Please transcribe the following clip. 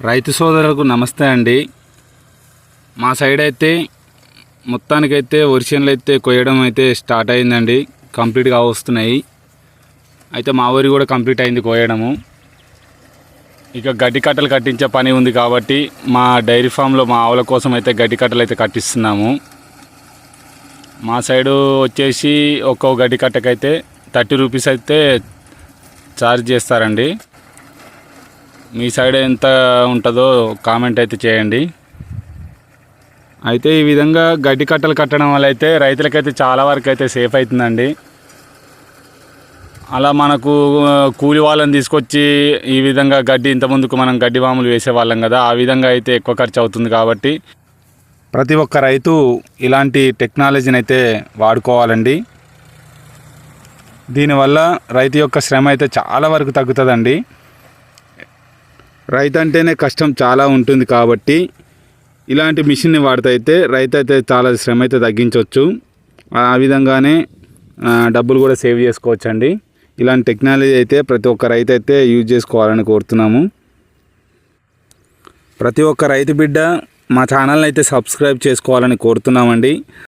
రైతు సోదరులకు నమస్తే అండి. మా సైడ్ అయితే మొత్తానికైతే వర్షన్లు అయితే కొయ్యడం అయితే స్టార్ట్ అయిందండి. కంప్లీట్గా వస్తున్నాయి. అయితే మా ఊరి కూడా కంప్లీట్ అయింది కోయడము ఇక గడ్డి కట్టలు కట్టించే పని ఉంది కాబట్టి మా డైరీ ఫామ్లో మా ఆవుల కోసం అయితే గడ్డి కట్టలు అయితే కట్టిస్తున్నాము. మా సైడు వచ్చేసి ఒక్కో గడ్డి కట్టకైతే థర్టీ రూపీస్ అయితే ఛార్జ్ చేస్తారండి. మీ సైడ్ ఎంత ఉంటుందో కామెంట్ అయితే చేయండి. అయితే ఈ విధంగా గడ్డి కట్టలు కట్టడం వల్ల అయితే రైతులకైతే చాలా వరకు అయితే సేఫ్ అవుతుందండి. అలా మనకు కూలి వాళ్ళని తీసుకొచ్చి ఈ విధంగా గడ్డి ఇంత ముందుకు మనం గడ్డి వాములు వేసేవాళ్ళం కదా ఆ విధంగా అయితే ఎక్కువ ఖర్చు అవుతుంది కాబట్టి ప్రతి ఒక్క రైతు ఇలాంటి టెక్నాలజీని అయితే వాడుకోవాలండి. దీనివల్ల రైతు యొక్క శ్రమ అయితే చాలా వరకు తగ్గుతుందండి. రైతు అంటేనే కష్టం చాలా ఉంటుంది కాబట్టి ఇలాంటి మిషన్ని వాడితే రైతు అయితే చాలా శ్రమ అయితే తగ్గించవచ్చు ఆ విధంగానే డబ్బులు కూడా సేవ్ చేసుకోవచ్చు అండి ఇలాంటి టెక్నాలజీ అయితే ప్రతి ఒక్క రైతు అయితే యూజ్ చేసుకోవాలని కోరుతున్నాము. ప్రతి ఒక్క రైతు బిడ్డ మా ఛానల్ని అయితే సబ్స్క్రైబ్ చేసుకోవాలని కోరుతున్నామండి.